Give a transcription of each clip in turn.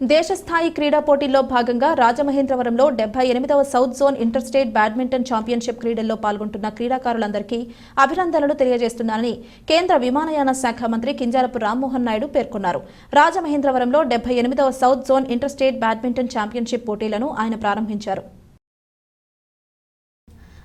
దేశ స్థాయి క్రీడా పోటీల్లో భాగంగా రాజమహేంద్రవరంలో డెబ్బై ఎనిమిదవ south zone inter state badminton championship క్రీడల్లో పాల్గొంటున్న క్రీడాకారులందరికీ అభినందనలు తెలియజేస్తున్నానని కేంద్ర విమానయాన శాఖ మంత్రి కింజారపు రామ్మోహన్ నాయుడు పేర్కొన్నారు. రాజమహేంద్రవరంలో డెబ్బై ఎనిమిదవ south zone inter state badminton championship పోటీలను ఆయన ప్రారంభించారు.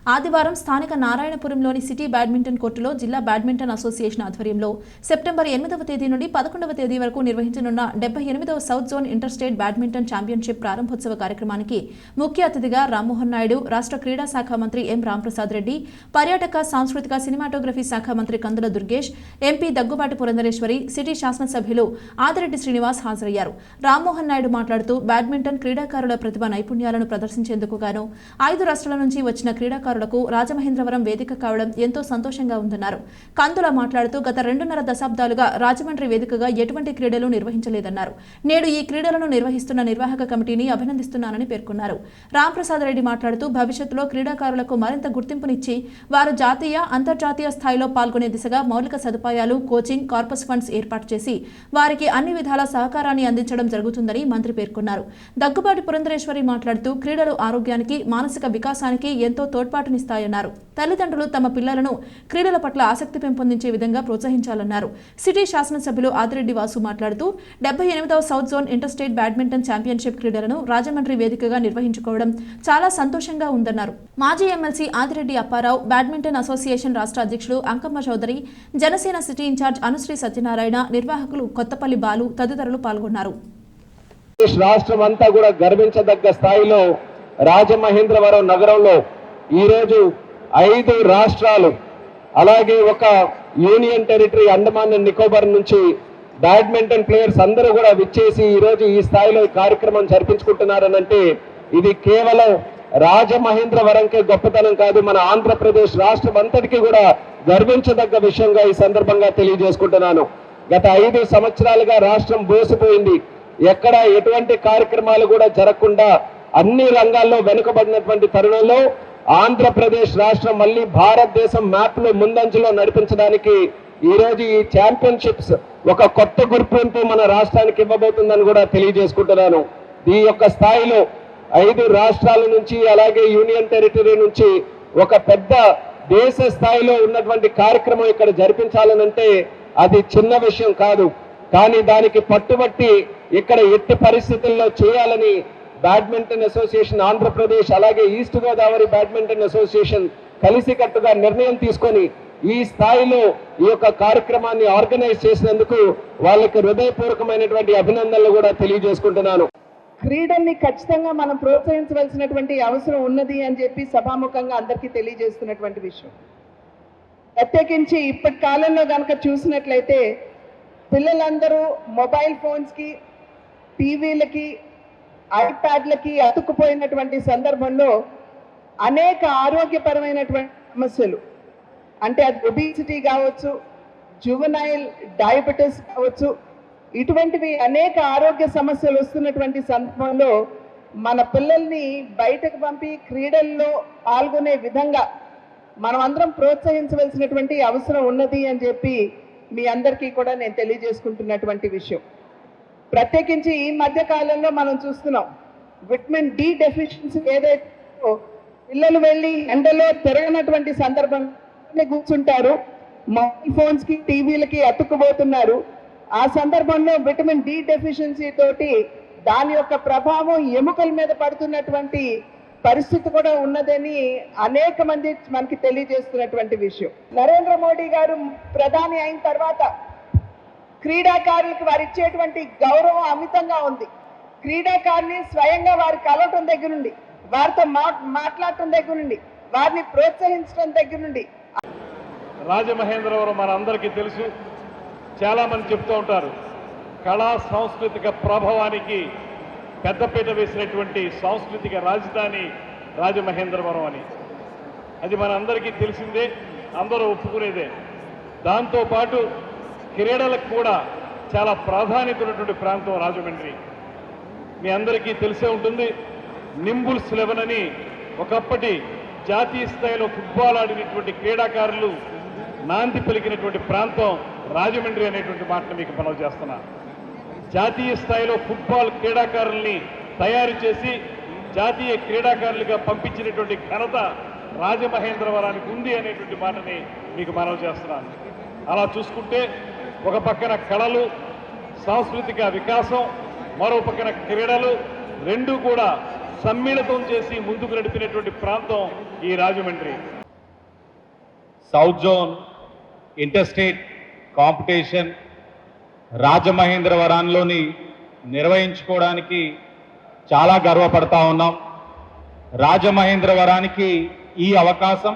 ఆదివారం స్థానిక నారాయణపురంలోని సిటీ బ్యాడ్మింటన్ కోర్టులో జిల్లా బ్యాడ్మింటన్ అసోసియేషన్ ఆధ్వర్యంలో సెప్టెంబర్ ఎనిమిదవ తేదీ నుండి పదకొండవ తేదీ వరకు నిర్వహించనున్న డెబ్బై ఎనిమిదవ south zone inter state badminton championship ప్రారంభోత్సవ కార్యక్రమానికి ముఖ్య అతిథిగా రామ్మోహన్ నాయుడు రాష్ట్ర క్రీడా శాఖ మంత్రి ఎం. రాంప్రసాద్ రెడ్డి పర్యాటక సాంస్కృతిక సినిమాటోగ్రఫీ శాఖ మంత్రి కందుల దుర్గేష్ ఎంపీ దగ్గుబాటి పురంధరేశ్వరి సిటీ శాసనసభ్యులు ఆదిరెడ్డి శ్రీనివాస్ హాజరయ్యారు. రామ్మోహన్ నాయుడు మాట్లాడుతూ బ్యాడ్మింటన్ క్రీడాకారుల ప్రతిభ నైపుణ్యాలను ప్రదర్శించేందుకు గాను ఐదు రాష్ట్రాల నుంచి వచ్చిన క్రీడాకారులు క్రీడాకారులకు రాజమహేంద్రవరం వేదిక కావడం ఎంతో సంతోషంగా ఉందన్నారు. కందుల మాట్లాడుతూ గత రెండున్నర దశాబ్దాలుగా రాజమండ్రి వేదికగా ఎటువంటి క్రీడలు నిర్వహించలేదన్నారు. నేడు ఈ క్రీడలను నిర్వహిస్తున్న నిర్వాహక కమిటీని అభినందిస్తున్నానని పేర్కొన్నారు. రాంప్రసాద్ రెడ్డి మాట్లాడుతూ భవిష్యత్తులో క్రీడాకారులకు మరింత గుర్తింపునిచ్చి వారు జాతీయ అంతర్జాతీయ స్థాయిలో పాల్గొనే దిశగా మౌలిక సదుపాయాలు కోచింగ్ కార్పస్ ఫండ్స్ ఏర్పాటు చేసి వారికి అన్ని విధాల సహకారాన్ని అందించడం జరుగుతుందని మంత్రి పేర్కొన్నారు. దగ్గుబాటి పురంధరేశ్వరి మాట్లాడుతూ క్రీడలు ఆరోగ్యానికి మానసిక వికాసానికి ఎంతో తోడ్పాటు తోడ్పాటునిస్తాయన్నారు తల్లిదండ్రులు తమ పిల్లలను క్రీడల పట్ల ఆసక్తి పెంపొందించే విధంగా ప్రోత్సహించాలన్నారు. సిటీ శాసనసభ్యులు ఆదిరెడ్డి వాసు మాట్లాడుతూ డెబ్బై ఎనిమిదవ south zone inter state badminton championship క్రీడలను రాజమండ్రి వేదికగా నిర్వహించుకోవడం చాలా సంతోషంగా ఉందన్నారు. మాజీ MLC Adireddy Apparao badminton association రాష్ట్ర అధ్యక్షుడు Ankamma Chowdary Janasena city in charge Anusri Satyanarayana నిర్వాహకులు కొత్తపల్లి బాలు తదితరులు పాల్గొన్నారు. రాష్ట్రం అంతా కూడా గర్వించదగ్గ స్థాయిలో రాజమహేంద్రవరం నగరంలో ఈరోజు ఐదు రాష్ట్రాలు అలాగే ఒక union territory Andaman and Nicobar నుంచి బ్యాడ్మింటన్ ప్లేయర్స్ అందరూ కూడా విచ్చేసి ఈరోజు ఈ స్థాయిలో ఈ కార్యక్రమం జరిపించుకుంటున్నారనంటే ఇది కేవలం రాజమహేంద్రవరంకే గొప్పతనం కాదు మన ఆంధ్రప్రదేశ్ రాష్ట్రం అంతటికీ కూడా గర్వించదగ్గ విషయంగా ఈ సందర్భంగా తెలియజేసుకుంటున్నాను. గత ఐదు సంవత్సరాలుగా రాష్ట్రం బోసిపోయింది. ఎక్కడ ఎటువంటి కార్యక్రమాలు కూడా జరగకుండా అన్ని రంగాల్లో వెనుకబడినటువంటి తరుణంలో ఆంధ్రప్రదేశ్ రాష్ట్రం మళ్ళీ భారతదేశం మ్యాప్లో ముందంజలో నడిపించడానికి ఈరోజు ఈ ఛాంపియన్షిప్స్ ఒక కొత్త గుర్తింపు మన రాష్ట్రానికి ఇవ్వబోతుందని కూడా తెలియజేసుకుంటున్నాను. ఈ యొక్క స్థాయిలో ఐదు రాష్ట్రాల నుంచి అలాగే యూనియన్ టెరిటరీ నుంచి ఒక పెద్ద దేశ స్థాయిలో ఉన్నటువంటి కార్యక్రమం ఇక్కడ జరిపించాలనంటే అది చిన్న విషయం కాదు. కానీ దానికి పట్టుబట్టి ఇక్కడ ఎట్టి పరిస్థితుల్లో చేయాలని బ్యాడ్మింటన్ అసోసియేషన్ ఆంధ్రప్రదేశ్ అలాగే ఈస్ట్ గోదావరి బ్యాడ్మింటన్ అసోసియేషన్ కలిసికట్టుగా నిర్ణయం తీసుకొని ఈ స్థాయిలో ఈ యొక్క కార్యక్రమాన్ని ఆర్గనైజ్ చేసినందుకు వాళ్ళకి హృదయపూర్వకమైనటువంటి అభినందనలు కూడా తెలియజేసుకుంటున్నాను. క్రీడల్ని ఖచ్చితంగా మనం ప్రోత్సహించవలసినటువంటి అవసరం ఉన్నది అని చెప్పి సభాముఖంగా అందరికీ తెలియజేస్తున్నటువంటి విషయం. ప్రత్యేకించి ఇప్పటి కాలంలో కనుక చూసినట్లయితే పిల్లలందరూ మొబైల్ ఫోన్స్కి టీవీలకి ఐప్యాడ్లకి అతుక్కుపోయినటువంటి సందర్భంలో అనేక ఆరోగ్యపరమైనటువంటి సమస్యలు. అంటే అది ఒబిసిటీ కావచ్చు జువనైల్ డయాబెటీస్ కావచ్చు ఇటువంటివి అనేక ఆరోగ్య సమస్యలు వస్తున్నటువంటి సందర్భంలో మన పిల్లల్ని బయటకు పంపి క్రీడల్లో పాల్గొనే విధంగా మనమందరం ప్రోత్సహించవలసినటువంటి అవసరం ఉన్నది అని చెప్పి మీ అందరికీ కూడా నేను తెలియజేసుకుంటున్నటువంటి విషయం. ప్రత్యేకించి ఈ మధ్య కాలంలో మనం చూస్తున్నాం విటమిన్ డి డెఫిషియన్సీ ఏదైతే పిల్లలు వెళ్ళి ఎండలో తిరగనటువంటి సందర్భంలో కూర్చుంటారు. మొబైల్ ఫోన్స్కి టీవీలకి అతుక్కుపోతున్నారు. ఆ సందర్భంలో విటమిన్ డి డెఫిషియన్సీ తోటి దాని యొక్క ప్రభావం ఎముకల మీద పడుతున్నటువంటి పరిస్థితి కూడా ఉన్నదని అనేక మంది మనకి తెలియజేస్తున్నటువంటి విషయం. నరేంద్ర మోడీ గారు ప్రధాని అయిన తర్వాత క్రీడాకారులకు వారు ఇచ్చేటువంటి గౌరవం అమితంగా ఉంది. క్రీడాకారుని స్వయంగా వారు కలవటం దగ్గర నుండి వారితో మా మాట్లాడటం దగ్గర నుండి వారిని ప్రోత్సహించడం దగ్గర నుండి. రాజమహేంద్రవరం మనందరికీ తెలుసు చాలామంది చెప్తూ ఉంటారు కళా సాంస్కృతిక ప్రభావానికి పెద్దపీట వేసినటువంటి సాంస్కృతిక రాజధాని రాజమహేంద్రవరం అని. అది మనందరికీ తెలిసిందే అందరూ ఒప్పుకునేదే. దాంతోపాటు క్రీడలకు కూడా చాలా ప్రాధాన్యత ఉన్నటువంటి ప్రాంతం రాజమండ్రి. మీ అందరికీ తెలిసే ఉంటుంది నింబుల్స్ లెవెన్ అని ఒకప్పటి జాతీయ స్థాయిలో ఫుట్బాల్ ఆడినటువంటి క్రీడాకారులు నాంది పలికినటువంటి ప్రాంతం రాజమండ్రి అనేటువంటి మాటను మీకు మనవి చేస్తున్నా. జాతీయ స్థాయిలో ఫుట్బాల్ క్రీడాకారుల్ని తయారు చేసి జాతీయ క్రీడాకారులుగా పంపించినటువంటి ఘనత రాజమహేంద్రవరానికి ఉంది అనేటువంటి మాటని మీకు మనవి చేస్తున్నాను అలా చూసుకుంటే ఒక పక్కన కళలు సాంస్కృతిక వికాసం మరో పక్కన క్రీడలు రెండు కూడా సమ్మిళితం చేసి ముందుకు నడిపినటువంటి ప్రాంతం ఈ Rajahmundry. South zone interstate competition రాజమహేంద్రవరంలోని నిర్వహించుకోవడానికి చాలా గర్వపడతా ఉన్నాం. రాజమహేంద్రవరానికి ఈ అవకాశం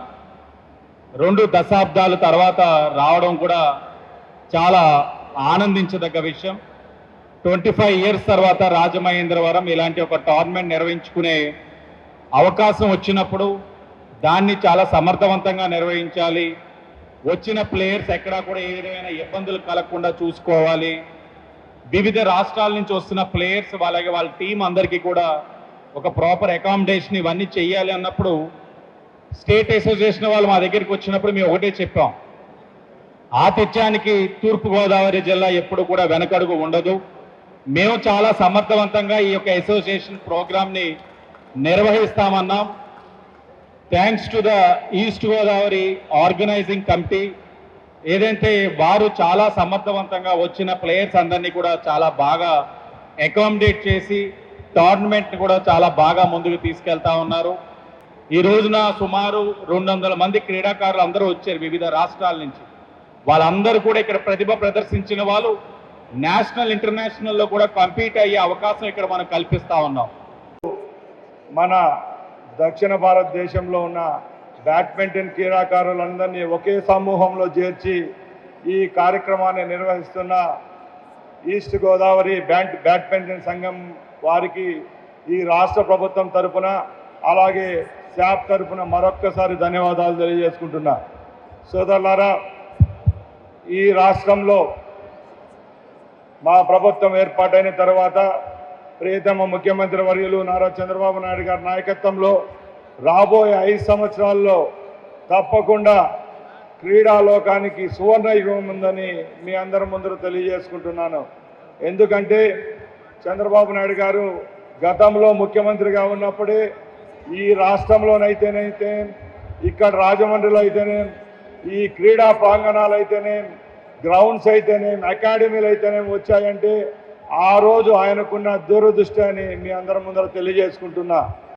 రెండు దశాబ్దాల తర్వాత రావడం కూడా చాలా ఆనందించదగ్గ విషయం. ట్వంటీ ఫైవ్ ఇయర్స్ తర్వాత రాజమహేంద్రవరం ఇలాంటి ఒక టోర్నమెంట్ నిర్వహించుకునే అవకాశం వచ్చినప్పుడు దాన్ని చాలా సమర్థవంతంగా నిర్వహించాలి. వచ్చిన ప్లేయర్స్ ఎక్కడా కూడా ఏ విధమైన ఇబ్బందులు కలగకుండా చూసుకోవాలి. వివిధ రాష్ట్రాల నుంచి వస్తున్న ప్లేయర్స్ అలాగే వాళ్ళ టీం అందరికీ కూడా ఒక ప్రాపర్ అకామిడేషన్ ఇవన్నీ చేయాలి అన్నప్పుడు స్టేట్ అసోసియేషన్ వాళ్ళు మా దగ్గరికి వచ్చినప్పుడు మేము ఒకటే చెప్పాం. ఆతిథ్యానికి తూర్పుగోదావరి జిల్లా ఎప్పుడు కూడా వెనకడుగు ఉండదు. మేము చాలా సమర్థవంతంగా ఈ యొక్క అసోసియేషన్ ప్రోగ్రామ్ని నిర్వహిస్తామన్నాం. Thanks to the East Godavari organising committee ఏదైతే వారు చాలా సమర్థవంతంగా వచ్చిన ప్లేయర్స్ అందరినీ కూడా చాలా బాగా అకామిడేట్ చేసి టోర్నమెంట్ కూడా చాలా బాగా ముందుకు తీసుకెళ్తా ఉన్నారు. ఈ రోజున సుమారు రెండు వందల మంది క్రీడాకారులు అందరూ వచ్చారు వివిధ రాష్ట్రాల నుంచి. వాళ్ళందరూ కూడా ఇక్కడ ప్రతిభ ప్రదర్శించిన వాళ్ళు నేషనల్ ఇంటర్నేషనల్లో కూడా కంపీట్ అయ్యే అవకాశం ఇక్కడ మనం కల్పిస్తా ఉన్నాం. మన దక్షిణ భారతదేశంలో ఉన్న బ్యాడ్మింటన్ క్రీడాకారులందరినీ ఒకే సమూహంలో చేర్చి ఈ కార్యక్రమాన్ని నిర్వహిస్తున్న ఈస్ట్ గోదావరి బ్యాట్ బ్యాడ్మింటన్ సంఘం వారికి ఈ రాష్ట్ర ప్రభుత్వం తరపున అలాగే శాప్ తరపున మరొక్కసారి ధన్యవాదాలు తెలియజేసుకుంటున్నా. సోదరులారా ఈ రాష్ట్రంలో మా ప్రభుత్వం ఏర్పాటైన తర్వాత ప్రియతమ ముఖ్యమంత్రి వర్యులు నారా చంద్రబాబు నాయుడు గారి నాయకత్వంలో రాబోయే ఐదు సంవత్సరాల్లో తప్పకుండా క్రీడాలోకానికి సువర్ణయుగం ఉందని మీ అందరి ముందర తెలియజేసుకుంటున్నాను. ఎందుకంటే చంద్రబాబు నాయుడు గారు గతంలో ముఖ్యమంత్రిగా ఉన్నప్పుడే ఈ రాష్ట్రంలోనైతేనైతే ఇక్కడ రాజమండ్రిలో అయితేనే ఈ క్రీడా ప్రాంగణాలు అయితేనే గ్రౌండ్స్ అయితేనేం అకాడమీలు అయితేనేం వచ్చాయంటే ఆ రోజు ఆయనకున్న దూరదృష్టి అని మీ అందరి ముందర తెలియజేసుకుంటున్నా.